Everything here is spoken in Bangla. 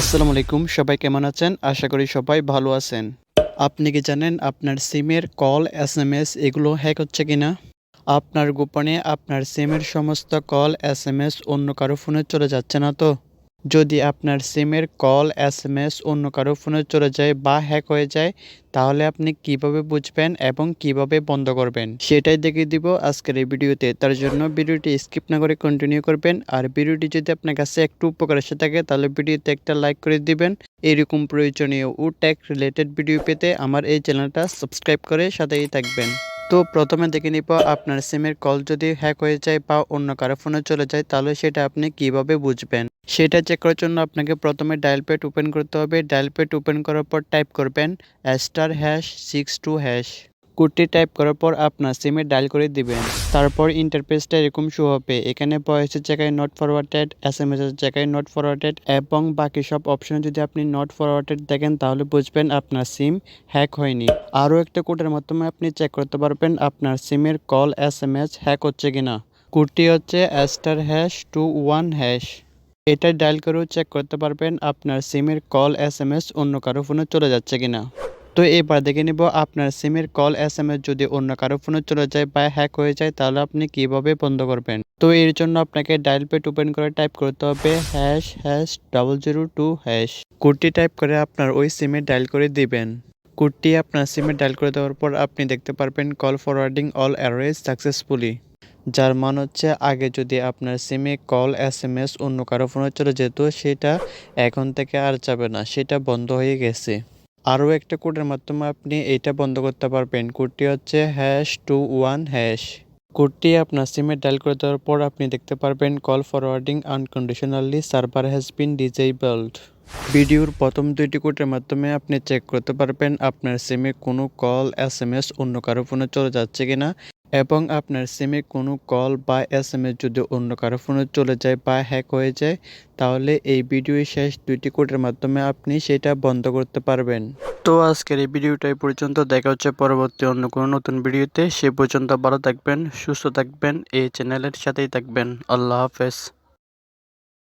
আসসালামু আলাইকুম, সবাই কেমন আছেন? আশা করি সবাই ভালো আছেন। আপনি কি জানেন আপনার সিমের কল এস এম এস এগুলো হ্যাক হচ্ছে কিনা? আপনার গোপনে আপনার সিমের সমস্ত কল এস এম এস অন্য কারও ফোনে চলে যাচ্ছে না তো? যদি আপনার সিমের কল এস এম এস অন্য কারও ফোনে চলে যায় বা হ্যাক হয়ে যায়, তাহলে আপনি কীভাবে বুঝবেন এবং কীভাবে বন্ধ করবেন? সেটাই দেখিয়ে দিব আজকের এই ভিডিওতে। তার জন্য ভিডিওটি স্কিপ না করে কন্টিনিউ করবেন। আর ভিডিওটি যদি আপনার কাছে একটু উপকার এসে থাকে, তাহলে ভিডিওতে একটা লাইক করে দিবেন। এইরকম প্রয়োজনীয় ও ট্যাক রিলেটেড ভিডিও পেতে আমার এই চ্যানেলটা সাবস্ক্রাইব করে সাথেই থাকবেন। তো প্রথমে দেখে নিব আপনার সিমের কল যদি হ্যাক হয়ে যায় বা অন্য কারও ফোনে চলে যায়, তাহলে সেটা আপনি কীভাবে বুঝবেন? সেটা চেক করার জন্য আপনাকে প্রথমে ডায়াল প্যাড ওপেন করতে হবে। ডায়াল প্যাড ওপেন করার পর টাইপ করবেন star hash six two hash কোডটি টাইপ করার পর আপনার সিমে ডায়াল করে দিবেন। তারপর ইন্টারফেসটা এরকম শো হবে। এখানে ভয়েসের জায়গায় not forwarded S M S এর জায়গায় নট ফরওয়ার্ডেড এবং বাকি সব অপশনে যদি আপনি নট ফরওয়ার্ডেড দেখেন তাহলে বুঝবেন আপনার সিম হ্যাক হয়নি। আরও একটা কোডের মাধ্যমে আপনি চেক করতে পারবেন আপনার সিমের call S M S hack হচ্ছে কিনা। কোডটি হচ্ছে asterisk hash two one hash এটা ডায়াল করেও চেক করতে পারবেন আপনার সিমের কল এস এম এস অন্য কারও ফোনে চলে যাচ্ছে কিনা। তো এবার দেখে নিব আপনার সিমের কল এস এম এস যদি অন্য কারও ফোনে চলে যায় বা হ্যাক হয়ে যায়, তাহলে আপনি কীভাবে বন্ধ করবেন? তো এর জন্য আপনাকে ডায়াল পেট ওপেন করে টাইপ করতে হবে hash hash double zero two hash কোডটি টাইপ করে আপনার ওই সিমে ডায়াল করে দিবেন। কোডটি আপনার সিমে ডায়াল করে দেওয়ার পর আপনি দেখতে পারবেন call forwarding all erasure successfully যার মান হচ্ছে আগে যদি আপনার সিমে কল এস এম এস অন্য কারও ফোনে চলে যেত, সেটা এখন থেকে আর যাবে না, সেটা বন্ধ হয়ে গেছে। আরও একটা কোডের মাধ্যমে আপনি এইটা বন্ধ করতে পারবেন। কোডটি হচ্ছে হ্যাশ টু ওয়ান হ্যাশ কোডটি আপনার সিমে ডায়াল করে দেওয়ার পর আপনি দেখতে পারবেন call forwarding unconditionally server has been disabled ভিডিওর প্রথম দুইটি কোডের মাধ্যমে আপনি চেক করতে পারবেন আপনার সিমে কোনো কল এস এম এস অন্য কারও ফোনে চলে যাচ্ছে কিনা। এবং আপনার সিমে কোনো কল বা এস এম এস যদি অন্য কারও ফোনে চলে যায় বা হ্যাক হয়ে যায়, তাহলে এই ভিডিওর শেষ দুইটি কোডের মাধ্যমে আপনি সেটা বন্ধ করতে পারবেন। তো আজকের এই ভিডিওটাই পর্যন্ত। দেখা হচ্ছে পরবর্তী অন্য কোনো নতুন ভিডিওতে সে পর্যন্ত ভালো থাকবেন, সুস্থ থাকবেন, এই চ্যানেলের সাথেই থাকবেন। আল্লাহ হাফেজ।